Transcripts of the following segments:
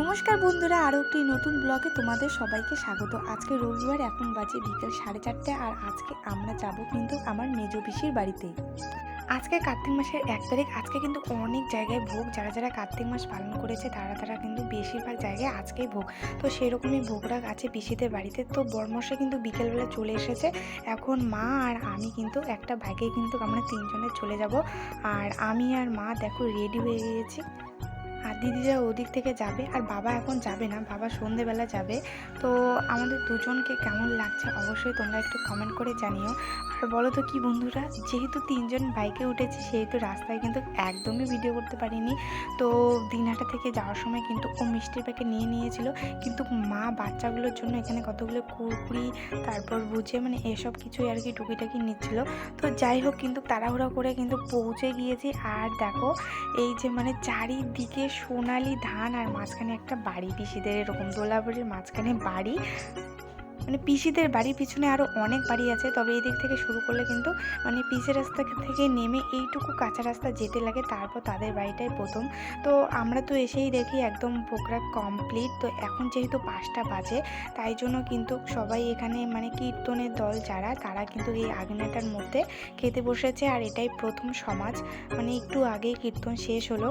নমস্কার বন্ধুরা, আরও একটি নতুন ব্লগে তোমাদের সবাইকে স্বাগত। আজকে রবিবার, এখন বাজে বিকেল সাড়ে চারটে, আর আজকে আমরা যাব কিন্তু আমার মেজো পিসির বাড়িতে। আজকে কার্তিক মাসের এক তারিখ, আজকে কিন্তু অনেক জায়গায় ভোগ, যারা যারা কার্তিক মাস পালন করেছে, তারা তারা কিন্তু বেশিরভাগ জায়গায় আজকেই ভোগ। তো সেরকমই ভোগরাগ আছে পিসিদের বাড়িতে। তো বর্মশে কিন্তু বিকেলবেলা চলে এসেছে। এখন মা আর আমি কিন্তু একটা বাইকে কিন্তু আমরা তিনজনে চলে যাব। আর আমি আর মা, দেখো রেডি হয়ে গিয়েছি। আর দিদিরা ওদিক থেকে যাবে, আর বাবা এখন যাবে না, বাবা সন্ধেবেলা যাবে। তো আমাদের দুজনকে কেমন লাগছে অবশ্যই তোমরা একটু কমেন্ট করে জানিও। আর বলো তো কি বন্ধুরা, যেহেতু তিনজন বাইকে উঠেছি, সেহেতু রাস্তায় কিন্তু একদমই ভিডিও করতে পারিনি। তো দিনহাটা থেকে যাওয়ার সময় কিন্তু ও মিষ্টির প্যাকেট নিয়ে নিয়েছিল। কিন্তু মা বাচ্চাগুলোর জন্য এখানে কতগুলো কুরকুরি, তারপর বুঝে মানে এসব কিছুই আর কি টুকিটাকি নিচ্ছিল। তো যাই হোক, কিন্তু তাড়াহুড়ো করে কিন্তু পৌঁছে গিয়েছি। আর দেখো, এই যে মানে চারিদিকে সোনালি ধান আর মাঝখানে একটা বাড়ি, পিসিদের এরকম দোলাবাড়ির মাঝখানে বাড়ি। মানে পিসিদের বাড়ির পিছনে আরও অনেক বাড়ি আছে, তবে এই দিক থেকে শুরু করলে কিন্তু মানে পিসের রাস্তা থেকে নেমে এইটুকু কাঁচা রাস্তা যেতে লাগে, তারপর তাদের বাড়িটাই প্রথম। তো আমরা তো এসেই দেখি একদম প্রোগ্রাম কমপ্লিট তো এখন যেহেতু পাঁচটা বাজে, তাই জন্য কিন্তু সবাই এখানে মানে কীর্তনের দল যারা, তারা কিন্তু এই আগ্নেয়টার মধ্যে খেতে বসেছে, আর এটাই প্রথম সমাজ। মানে একটু আগেই কীর্তন শেষ হলো।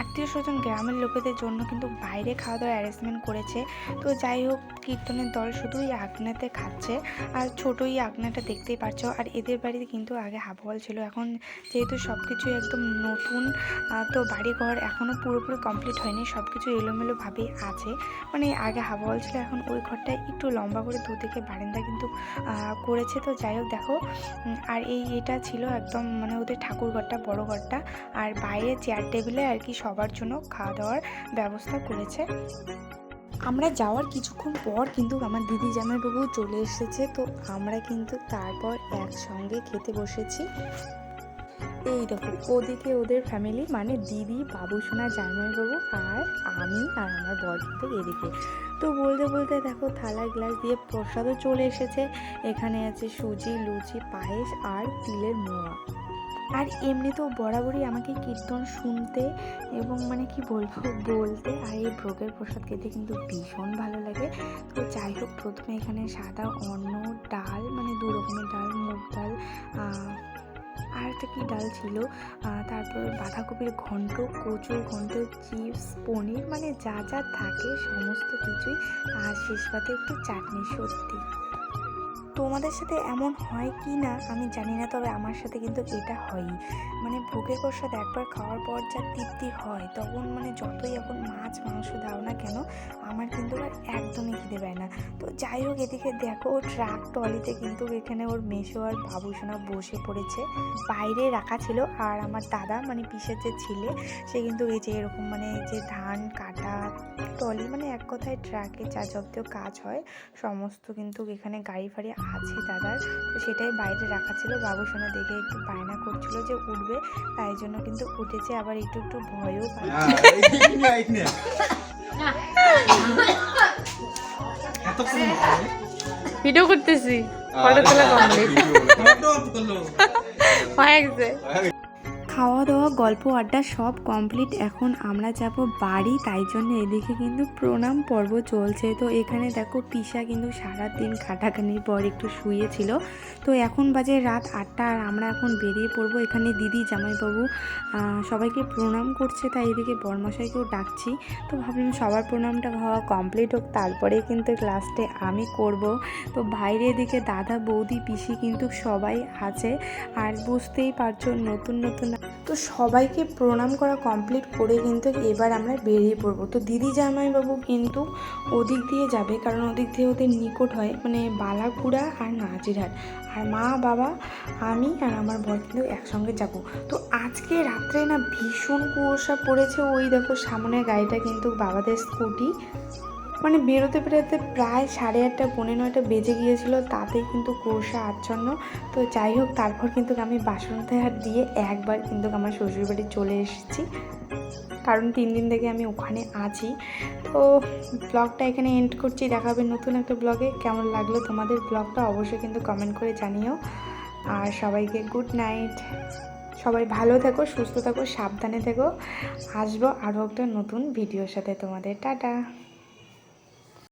আত্মীয় স্বজন গ্রামের লোকেদের জন্য কিন্তু বাইরে খাওয়া দাওয়ার অ্যারেঞ্জমেন্ট করেছে। তো যাই হোক, কীর্তনের দল শুধুই আগ্নেতে খাচ্ছে। আর ছোটোই আগ্নেটা দেখতেই পাচ্ছ আর এদের বাড়িতে কিন্তু আগে হাবওয়াল ছিল। এখন যেহেতু সব কিছুই একদম নতুন তো বাড়িঘর এখনও পুরোপুরি কমপ্লিট হয়নি। সব কিছু এলোমেলোভাবেই আছে। মানে আগে হাবওয়াল ছিল, এখন ওই ঘরটায় একটু লম্বা করে দুদিকে বারান্দা কিন্তু করেছে। তো যাই হোক, দেখো আর এই এটা ছিল একদম মানে ওদের ঠাকুর ঘরটা, বড় ঘরটা। আর বাইরে চেয়ার টেবিলে আর কি সবার জন্য খাওয়া দাওয়ার ব্যবস্থা করেছে? আমরা যাওয়ার কিছুক্ষণ পর কিন্তু আমার দিদি জামাইবাবু চলে এসেছে, তো আমরা কিন্তু তারপর একসঙ্গে খেতে বসেছি। এই দেখো, ওদিকে ওদের ফ্যামিলি মানে দিদি বাবু সোনা জামাইবাবু আর আমি আর আমার বর এদিকে। তো বলতে বলতে দেখো, থালা গ্লাস দিয়ে প্রসাদও চলে এসেছে। এখানে আছে সুজি, লুচি, পায়েস আর তিলের মোয়া। আর এমনিতেও বরাবরই আমাকে কীর্তন শুনতে এবং মানে কি বলব, বলতে আর এই ভোগের প্রসাদ খেতে কিন্তু ভীষণ ভালো লাগে। তো যাই হোক, প্রথমে এখানে সাদা অন্ন, ডাল মানে দু রকমের ডাল, মুগ ডাল আর একটা কি ডাল ছিল তারপর বাঁধাকপির ঘন্ট, কচুর ঘন্ট, চিপস, পনির মানে যা যা থাকে, সমস্ত কিছুই। আর শেষ পাতে একটু চাটনি সত্যি। তোমাদের সাথে এমন হয় কি না, আমি জানি না, তবে আমার সাথে কিন্তু এটা হয়ই। মানে ভোগের প্রসাদ একবার খাওয়ার পর যা তৃপ্তি হয়, তখন মানে যতই এখন মাছ, মাংস দাও না কেন, আমার কিন্তু আর একদমই খিদে পায় না। তো যাই হোক, এদিকে দেখো ও ট্রাক ট্রলিতে কিন্তু এখানে ওর মেশো আর বাবুসোনা বসে পড়েছে। বাইরে রাখা ছিল, আর আমার দাদা মানে পিসের যে ছিলে, সে কিন্তু এই যে এরকম মানে যে ধান কাটা ট্রলি মানে এক কথায় ট্রাকে যা যাবতীয় কাজ হয়। সমস্ত কিন্তু এখানে গাড়ি ফাড়ি আছে দাদার। তো সেটাই বাইরে রাখা ছিল। বাবু সোনা দেখে একটু বায়না করছিল যে উঠবে তাই জন্য কিন্তু উঠেছে। আবার একটু একটু ভয়ও পাচ্ছে। ভিডিও করতেছি। ফটো তোলা কমপ্লিট হয়ে গেছে খাওয়া দাওয়া গল্প, আড্ডা সব কমপ্লিট এখন আমরা যাব বাড়ি, তাই জন্য এদিকে কিন্তু প্রণাম পর্ব চলছে। তো এখানে দেখো পিসা কিন্তু সারা দিন খাটাখানির পর একটু শুয়েছিল। তো এখন বাজে রাত আটটা আর আমরা এখন বেরিয়ে পড়ব এখানে দিদি, জামাইবাবু সবাইকে প্রণাম করছে, তাই এদিকে বরমশাইকেও ডাকছি। তো ভাবলাম সবার প্রণামটা হওয়া কমপ্লিট হোক তারপরে কিন্তু লাস্টে আমি করব। তো বাইরে এদিকে দাদা, বৌদি, পিসি কিন্তু সবাই আছে। আর বুঝতেই পারছ, নতুন নতুন তো সবাইকে প্রণাম করা কমপ্লিট করে কিন্তু এবার আমরা বেরিয়ে পড়ব। তো দিদি জামাইবাবু কিন্তু ওদিক দিয়ে যাবে কারণ ওদিক দিয়ে ওদের নিকট হয় মানে বালাকুড়া আর নাজিরহাট। আর মা, বাবা, আমি আর আমার বর কিন্তু একসঙ্গে যাব। তো আজকে রাত্রে না ভীষণ কুয়াশা পড়েছে, ওই দেখো সামনের গাড়িটা কিন্তু বাবাদের স্কুটি মানে বেরোতে বেরোতে প্রায় সাড়ে আটটা, পৌনে নয়টা বেজে গিয়েছিল, তাতেই কিন্তু কুয়াশা আচ্ছন্ন। তো যাই হোক, তারপর কিন্তু আমি বাসন্তহাট দিয়ে একবার কিন্তু আমার শ্বশুরবাড়ি চলে এসেছি। কারণ তিন দিন থেকে আমি ওখানে আছি। তো ব্লগটা এখানে এন্ড করছি। দেখা হবে নতুন একটা ব্লগে। কেমন লাগল তোমাদের ব্লগটা অবশ্যই কিন্তু কমেন্ট করে জানিও। আর সবাইকে গুড নাইট সবাই ভালো থেকো, সুস্থ থেকো, সাবধানে থেকো। আসব আরও একটা নতুন ভিডিওর সাথে তোমাদের। টাটা!